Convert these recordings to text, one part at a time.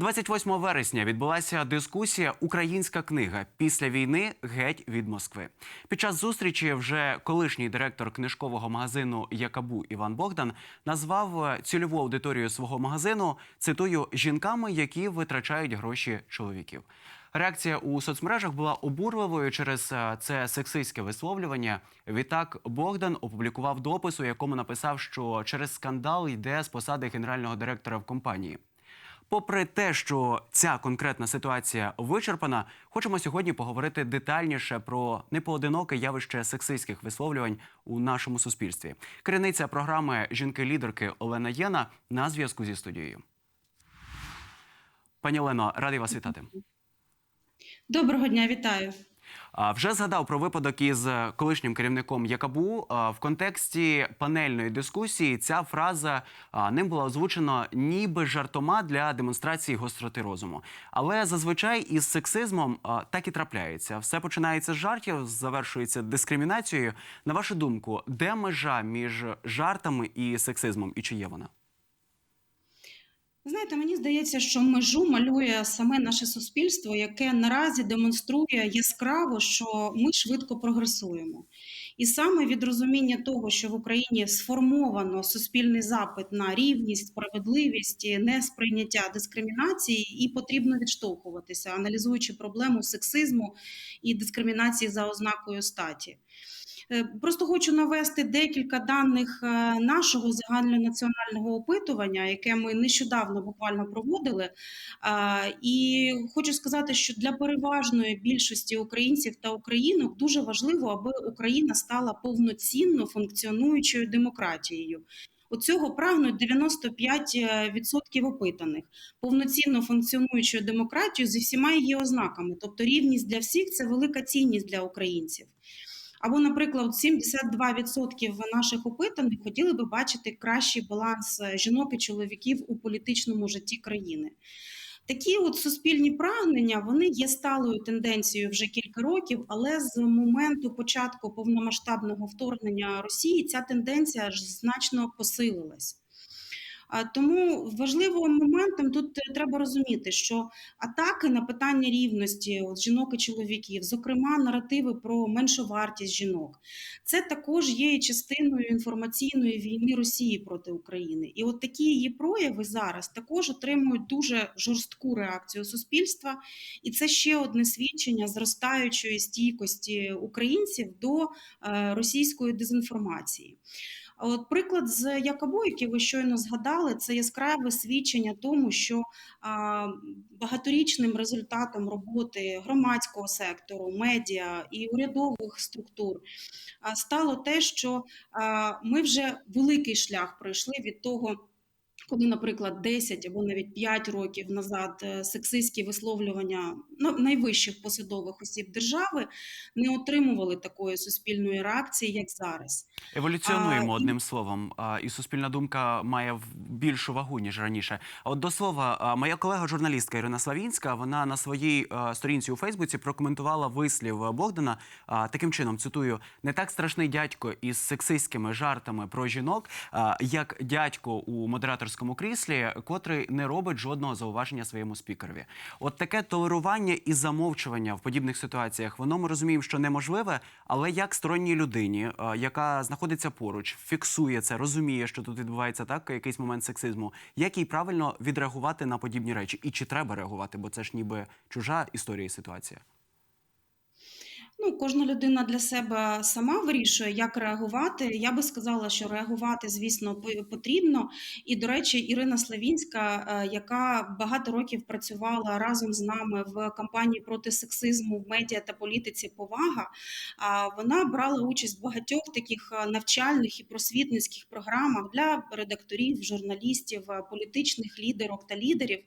28 вересня відбулася дискусія Українська книга після війни геть від Москви. Під час зустрічі вже колишній директор книжкового магазину Якабу Іван Богдан назвав е, цільову аудиторію свого магазину цитую жінками, які витрачають гроші чоловіків. Реакція у соцмережах була обурливою через е, це сексистське висловлювання. Відтак Богдан опублікував допис, у якому написав, що через скандал йде з посади генерального директора в компанії. Попри те, що ця конкретна ситуація вичерпана, хочемо сьогодні поговорити детальніше про непоодиноке явище сексистських висловлювань у нашому суспільстві. Керівниця програми Жінки-лідерки Олена Єна на зв'язку зі студією. Пані Олено, радий вас вітати. Доброго дня, вітаю. Вже згадав про випадок із е, колишнім керівником Якабу. В контексті панельної дискусії ця фраза ним була озвучена ніби жартома для демонстрації гостроти розуму. Але зазвичай із сексизмом так і трапляється. Все починається з жартів, завершується дискримінацією. На вашу думку, де межа між жартами і сексизмом, і чи є вона? Знаєте, мені здається, що межу малює саме наше суспільство, яке наразі демонструє яскраво, що ми швидко прогресуємо. І саме від розуміння того, що в Україні сформовано суспільний запит на рівність, справедливість, несприйняття дискримінації, і потрібно відштовхуватися, аналізуючи проблему сексизму і дискримінації за ознакою статі. Е, Просто хочу навести декілька даних е, нашого загальнонаціонального опитування, яке ми нещодавно буквально проводили. І хочу сказати, що для переважної більшості українців та українок дуже важливо, аби Україна стала повноцінно функціонуючою демократією. У цього прагнуть 95% опитаних повноцінно функціонуючою демократією зі всіма її ознаками. Тобто рівність для всіх це велика цінність для українців. Або, наприклад, 72% наших опитаних хотіли би бачити кращий баланс е, жінок і чоловіків у політичному житті країни. Такі от суспільні прагнення вони є сталою тенденцією вже кілька років, але з моменту початку повномасштабного вторгнення Росії ця тенденція ж значно посилилась. Тому важливим моментом тут е, треба розуміти, що атаки на питання рівності от, жінок і чоловіків, зокрема наративи про меншовартість жінок, це також є частиною інформаційної війни Росії проти України. І от такі її прояви зараз також отримують дуже жорстку реакцію суспільства, і це ще одне свідчення зростаючої стійкості українців до е, російської дезінформації. От приклад з Якобу, який ви щойно згадали, це яскраве свідчення тому, що а, багаторічним результатом роботи громадського сектору, медіа і урядових структур а, стало те, що а, ми вже великий шлях пройшли від того. Коли, наприклад, 10 або навіть 5 років назад е, сексистські висловлювання ну, найвищих посадових осіб держави не отримували такої суспільної реакції, як зараз. Еволюціонуємо А, і- одним словом, а, і суспільна думка має більшу вагу ніж раніше. От до слова, моя колега журналістка Ірина Славінська, вона на своїй а, сторінці у Фейсбуці прокоментувала вислів Богдана таким чином: цитую: не так страшний дядько із сексистськими жартами про жінок, як дядько у модераторському кріслі, котрий не робить жодного зауваження своєму спікерові. От таке толерування і замовчування в подібних ситуаціях, воно ми розуміємо, що неможливе, але як сторонній людині, е, яка знаходиться поруч, фіксує це, розуміє, що тут відбувається так, якийсь момент сексизму, як їй правильно відреагувати на подібні речі, і чи треба реагувати, бо це ж ніби чужа історія і ситуація. Ну, кожна людина для себе сама вирішує, як реагувати. Я би сказала, що реагувати, звісно, потрібно. І, до речі, Ірина Славінська, е, яка багато років працювала разом з нами в кампанії проти сексизму в медіа та політиці Повага, вона брала участь в багатьох таких е, навчальних і просвітницьких програмах для редакторів, журналістів, е, політичних лідерок та лідерів,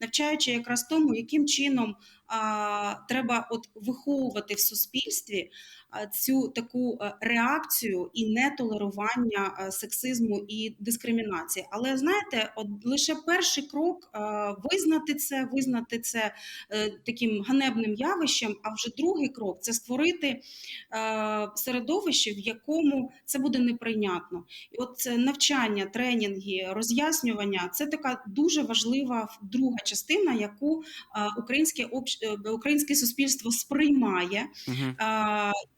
навчаючи якраз тому, яким чином а, треба от виховувати в суспільстві цю таку е, реакцію і нетолерування е, сексизму і дискримінації. Але знаєте, от лише перший крок е, визнати це, визнати це таким ганебним явищем. А вже другий крок це створити середовище, в якому це буде неприйнятно. І от це навчання, тренінги, роз'яснювання це така дуже важлива друга частина, яку українське українське суспільство сприймає Мгм.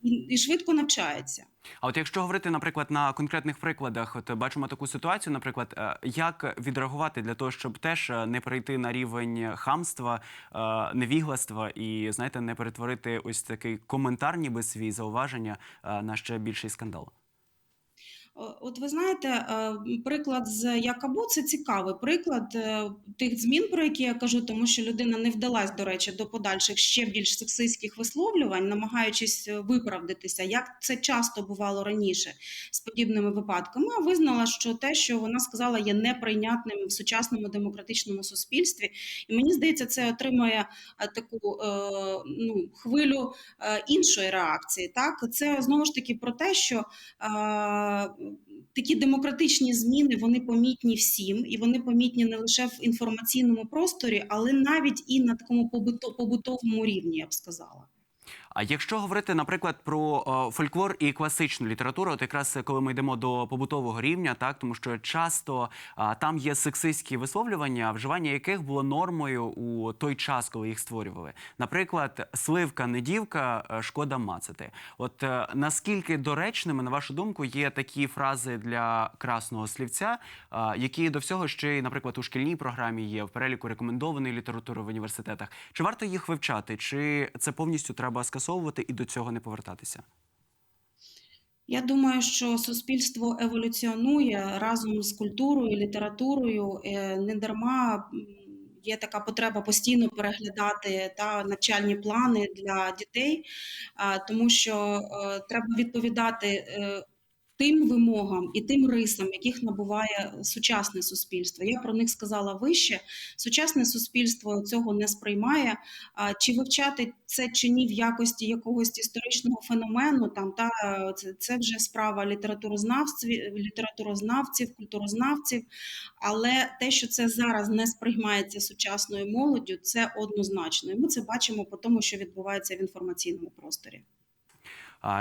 І, швидко навчається. А от якщо говорити, наприклад, на конкретних прикладах, от бачимо таку ситуацію, наприклад, е, як відреагувати для того, щоб теж е, не перейти на рівень хамства, е, невігластва і знаєте, не перетворити ось такий коментар, ніби свій зауваження на ще більший скандал. О, От ви знаєте, е, приклад з Якабу це цікавий приклад е, тих змін, про які я кажу, тому що людина не вдалась, до речі, до подальших ще більш сексистських висловлювань, намагаючись е, виправдатися, як це часто бувало раніше з подібними випадками. А визнала, що те, що вона сказала, є неприйнятним в сучасному демократичному суспільстві. І мені здається, це отримує е, таку е, ну, хвилю е, іншої реакції. Так, це знову ж таки про те, що е, такі демократичні зміни вони помітні всім, і вони помітні не лише в інформаційному просторі, але навіть і на такому побуто- побутовому рівні, я б сказала. А якщо говорити, наприклад, про е, фольклор і класичну літературу, от якраз коли ми йдемо до побутового рівня, так тому що часто а, там є сексистські висловлювання, вживання яких було нормою у той час, коли їх створювали. Наприклад, сливка недівка, е, шкода мацати. От е, наскільки доречними, на вашу думку, є такі фрази для красного слівця, а, які до всього ще й, наприклад, у шкільній програмі є в переліку рекомендованої літератури в університетах. Чи варто їх вивчати, чи це повністю треба скасовувати і до цього не повертатися? Я думаю, що суспільство еволюціонує разом з культурою, літературою. Е, Не дарма є така потреба постійно переглядати та навчальні плани для дітей, тому що е, треба відповідати е, тим вимогам і тим рисам, яких набуває сучасне суспільство. Я про них сказала вище. Сучасне суспільство цього не сприймає. А Чи вивчати це чи ні в якості якогось історичного феномену, там та це, це вже справа літературознавців, літературознавців, культурознавців. Але те, що це зараз не сприймається сучасною молоддю, це однозначно. І ми це бачимо по тому, що відбувається в інформаційному просторі.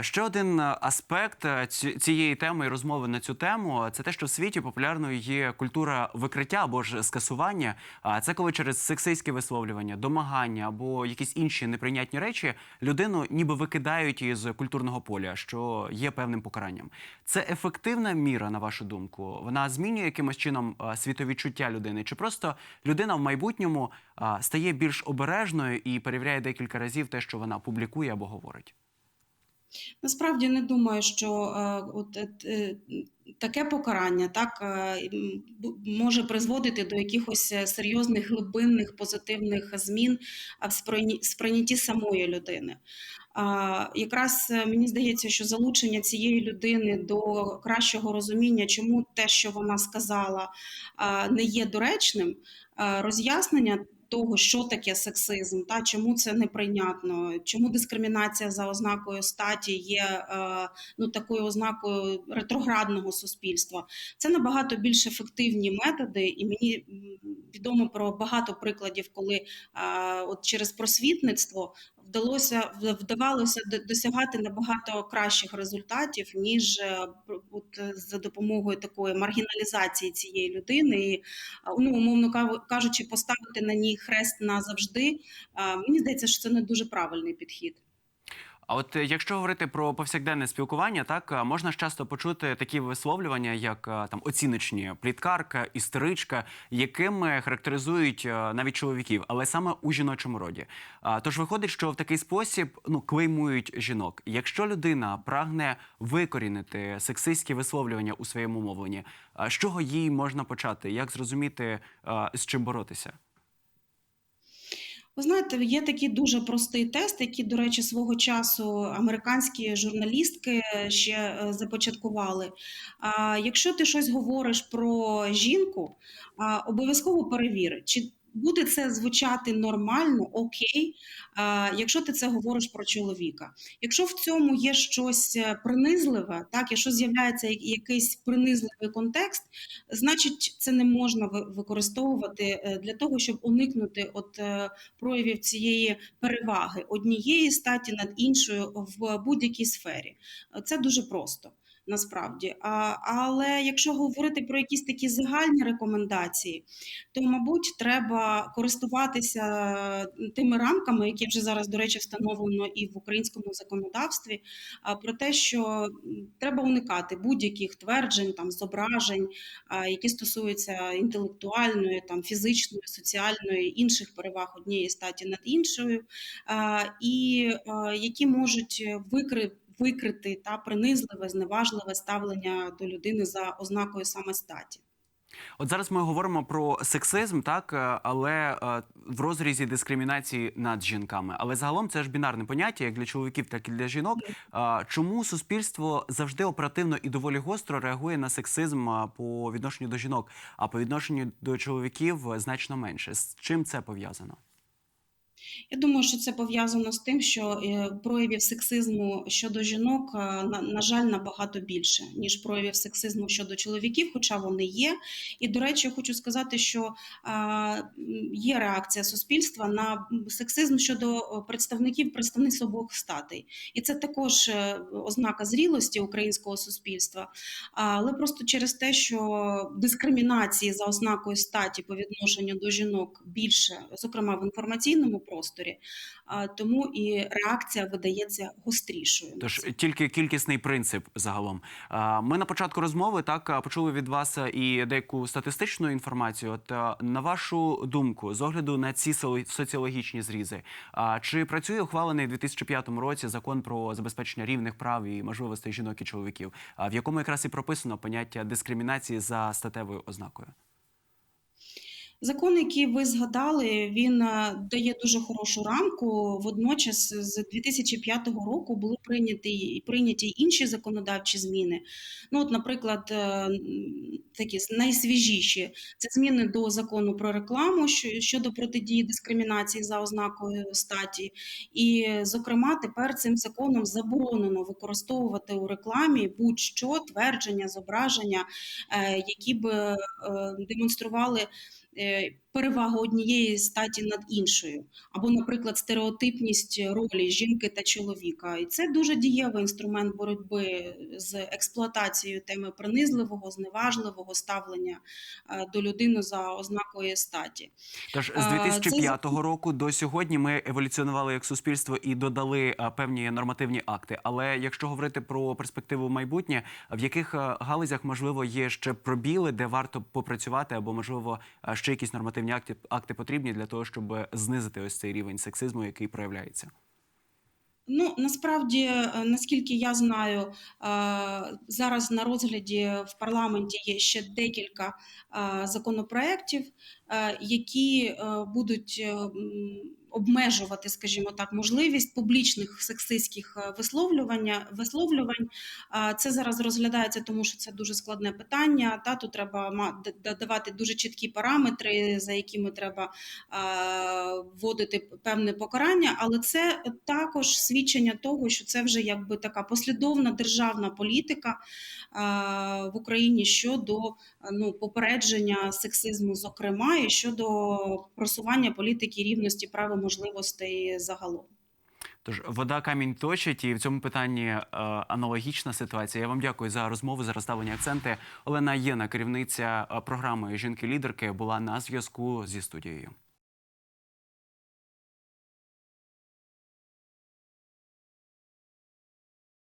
Ще один е, аспект е, цієї теми і розмови на цю тему це те, що в світі популярною є культура викриття або ж скасування. Це коли через сексистське висловлювання, домагання або якісь інші неприйнятні речі людину ніби викидають із культурного поля, що є певним покаранням. Це ефективна міра, на вашу думку. Вона змінює якимось чином е, світовідчуття людини, чи просто людина в майбутньому е, стає більш обережною і перевіряє декілька разів те, що вона публікує або говорить. Насправді не думаю, що е, от, е, е, таке покарання так може призводити до якихось серйозних глибинних позитивних змін в сприйнятті самої людини. Якраз мені здається, що залучення цієї людини до кращого розуміння, чому те, що вона сказала, не є доречним, роз'яснення. Того, що таке сексизм, та чому це неприйнятно, чому дискримінація за ознакою статі є е, ну такою ознакою ретроградного суспільства. Це набагато більш ефективні методи, і мені відомо про багато прикладів, коли е, от через просвітництво вдалося вдавалося досягати набагато кращих результатів, ніж е, от е, за допомогою такої маргіналізації цієї людини, і а, ну умовно кажучи, поставити на ній хрест назавжди. Мені здається, що це не дуже правильний підхід. А от е, якщо говорити про повсякденне спілкування, так е, можна ж часто почути такі висловлювання, як е, там оціночні пліткарка, істеричка, якими характеризують навіть чоловіків, але саме у жіночому роді. Тож виходить, що в такий спосіб ну клеймують жінок. Якщо людина прагне викорінити сексистські висловлювання у своєму мовленні, з чого їй можна почати? Як зрозуміти, з чим боротися? Ви знаєте, є такий дуже простий тест, який, до речі, свого часу американські журналістки ще е, започаткували. А, Якщо ти щось говориш про жінку, обов'язково перевіри, чи буде це звучати нормально, окей, якщо ти це говориш про чоловіка. Якщо в цьому є щось е, принизливе, так, якщо з'являється якийсь принизливий контекст, значить це не можна ви- використовувати е, для того, щоб уникнути от е, проявів цієї переваги однієї статі над іншою в будь-якій сфері. Це дуже просто. Насправді, а, але якщо говорити про якісь такі загальні рекомендації, то мабуть треба користуватися тими рамками, які вже зараз, до речі, встановлено і в українському законодавстві, а, про те, що треба уникати будь-яких тверджень, там зображень, які стосуються інтелектуальної, там фізичної, соціальної інших переваг однієї статі над іншою, і які можуть викрити викрити та принизливе, зневажливе ставлення до людини за ознакою саме статі. От зараз ми говоримо про сексизм, так е, але е, в розрізі дискримінації над жінками. Але загалом це ж бінарне поняття, як для чоловіків, так і для жінок. Чому суспільство завжди оперативно і доволі гостро реагує на сексизм по відношенню до жінок, а по відношенню до чоловіків е, значно менше? З чим це пов'язано? Я думаю, що це пов'язано з тим, що е, проявів сексизму щодо жінок, е, на, на жаль, набагато більше, ніж проявів сексизму щодо чоловіків, хоча вони є. І, до речі, я хочу сказати, що е, є реакція суспільства на сексизм щодо представників представництв обох статей. І це також ознака зрілості українського суспільства. Але просто через те, що дискримінації за ознакою статі по відношенню до жінок більше, зокрема в інформаційному просторі, а, тому і реакція видається гострішою. Тож тільки кількісний принцип загалом. Ми на початку розмови так почули від вас і деяку статистичну інформацію. От на вашу думку, з огляду на ці со- соціологічні зрізи, чи працює ухвалений у 2005 році закон про забезпечення рівних прав і можливостей жінок і чоловіків, в якому якраз і прописано поняття дискримінації за статевою ознакою? Закон, який ви згадали, він е, дає дуже хорошу рамку. Водночас, з 2005 року були прийняті прийняті інші законодавчі зміни. Ну, от, наприклад, е, такі найсвіжіші це зміни до закону про рекламу що- щодо протидії дискримінації за ознакою статі. І, зокрема, тепер цим законом заборонено використовувати у рекламі будь-що твердження, зображення, е, які б демонстрували перевагу однієї статі над іншою, або, наприклад, стереотипність ролі жінки та чоловіка. І це дуже дієвий інструмент боротьби з експлуатацією теми принизливого, зневажливого ставлення е, до людини за ознакою статі. Тож з А, цей 2005 року до сьогодні ми еволюціонували як суспільство і додали певні нормативні акти. Але якщо говорити про перспективу майбутнє, в яких галузях можливо є ще пробіли, де варто попрацювати, або можливо ще якісь нормативні акти, акти потрібні для того, щоб знизити ось цей рівень сексизму, який проявляється? Ну, насправді, е, наскільки я знаю, е, зараз на розгляді в парламенті є ще декілька е, законопроєктів, які е, будуть е, обмежувати, скажімо так, можливість публічних сексистських е, висловлювання, висловлювань. Е, Це зараз розглядається, тому що це дуже складне питання. Та тут треба давати дуже чіткі параметри, за якими треба е, вводити певне покарання, але це також свідчення того, що це вже якби така послідовна державна політика е, в Україні щодо е, ну, попередження сексизму, зокрема, і щодо просування політики рівності прав і можливостей загалом. Тож вода камінь точить, і в цьому питанні е, аналогічна ситуація. Я вам дякую за розмову, за розставлені акценти. Олена Єна, керівниця е, програми Жінки-лідерки, була на зв'язку зі студією.